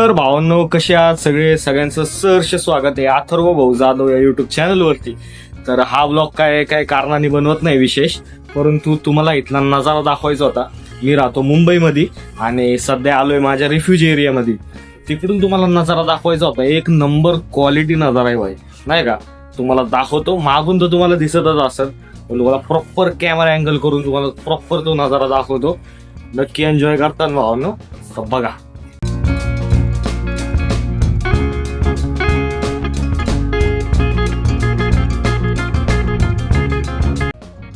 तर भावांनो कसे आहात? सगळे सगळ्यांचं सहर्ष स्वागत आहे. अथर्व भाऊ जाधव या युट्यूब चॅनलवरती तर हा ब्लॉग काय काय कारणाने बनवत नाही विशेष परंतु तुम्हाला इथला नजारा दाखवायचा होता. मी राहतो मुंबईमध्ये आणि सध्या आलोय माझ्या रिफ्युज एरियामध्ये तिकडून तुम्हाला नजारा दाखवायचा होता. एक नंबर क्वालिटी नजारा आहे भाई. नाही का? तुम्हाला दाखवतो. मागून तर तुम्हाला दिसतच असेल. तुम्हाला प्रॉपर कॅमेरा अँगल करून तुम्हाला प्रॉपर तो नजारा दाखवतो. नक्की एन्जॉय करताना भावांनो. बघा.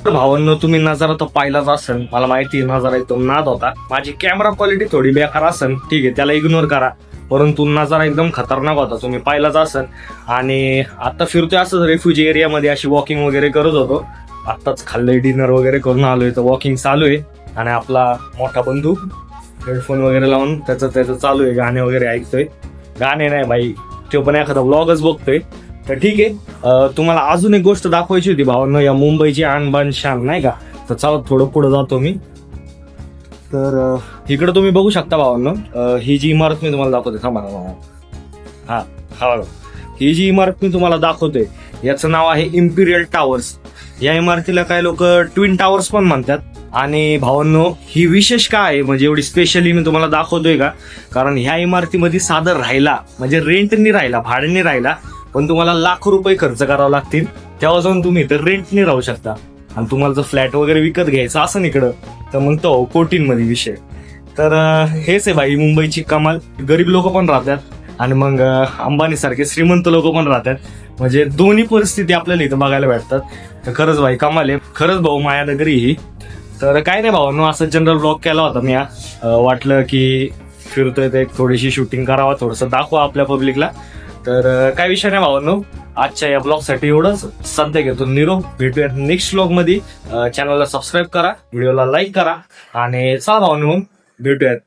तर भावांनो तुम्ही नजारा तर पाहिलाच असेल. मला माहिती नजारा एकदम नाद होता. माझी कॅमेरा क्वालिटी थोडी बेकार असेल. ठीक आहे त्याला इग्नोर करा. परंतु नजारा एकदम खतरनाक होता. तुम्ही पाहिलाच असेल. आणि आता फिरतोय असंच रेफ्युज एरियामध्ये अशी वॉकिंग वगैरे करत होतो. आत्ताच खाल्लंय डिनर वगैरे करून आलोय. तर वॉकिंग चालू आहे. आणि आपला मोठा बंधू हेडफोन वगैरे लावून त्याचं त्याचं चालू आहे. गाणे वगैरे ऐकतोय. गाणे नाही भाई तो पण एखादा व्लॉगच बघतोय. तर ठीक आहे. तुम्हाला अजून एक गोष्ट दाखवायची होती भावांनो या मुंबईची आणबाण शान नाही का? तर चला थोडं पुढे जातो मी. तर इकडं तुम्ही बघू शकता भावांनो ही जी इमारत मी तुम्हाला दाखवते थांबा हा हा ही जी इमारत मी तुम्हाला दाखवते याचं नाव आहे इम्पिरियल टावर्स या इमारतीला काही लोक ट्विन टावर्स पण म्हणतात. आणि भावांनो ही विशेष काय आहे? म्हणजे एवढी स्पेशली मी तुम्हाला दाखवतोय का? कारण ह्या इमारतीमध्ये साधं राहिला म्हणजे रेंटनी राहिला भाड्याने राहिला पण तुम्हाला लाखो रुपये खर्च करावे लागतील. तेव्हा जाऊन तुम्ही इथं रेंटने राहू शकता. आणि तुम्हाला जर फ्लॅट वगैरे विकत घ्यायचा असं इकडं तर मग तो कोटींमध्ये विषय. तर हेच आहे भाई मुंबईची कमाल. गरीब लोक पण राहतात. आणि मग अंबानी सारखे श्रीमंत लोक पण राहतात. म्हणजे दोन्ही परिस्थिती आपल्याला इथं बघायला भेटतात. तर खरंच भाई कमाल आहे. खरंच भाऊ मायानगरी ही. तर काय नाही भाऊ असं जनरल ब्लॉग केला होता मी वाटलं की फिरतोय ते थोडीशी शूटिंग करावा थोडंसं दाखवा आपल्या पब्लिकला तर काय विषय नाही भावांनो. आजच्या या ब्लॉगसाठी एवढंच. सध्या घेतो निरोप. भेटूया नेक्स्ट ब्लॉगमध्ये चॅनलला सबस्क्राईब करा. व्हिडिओला लाईक करा. आणि चला भावांनो भेटूयात.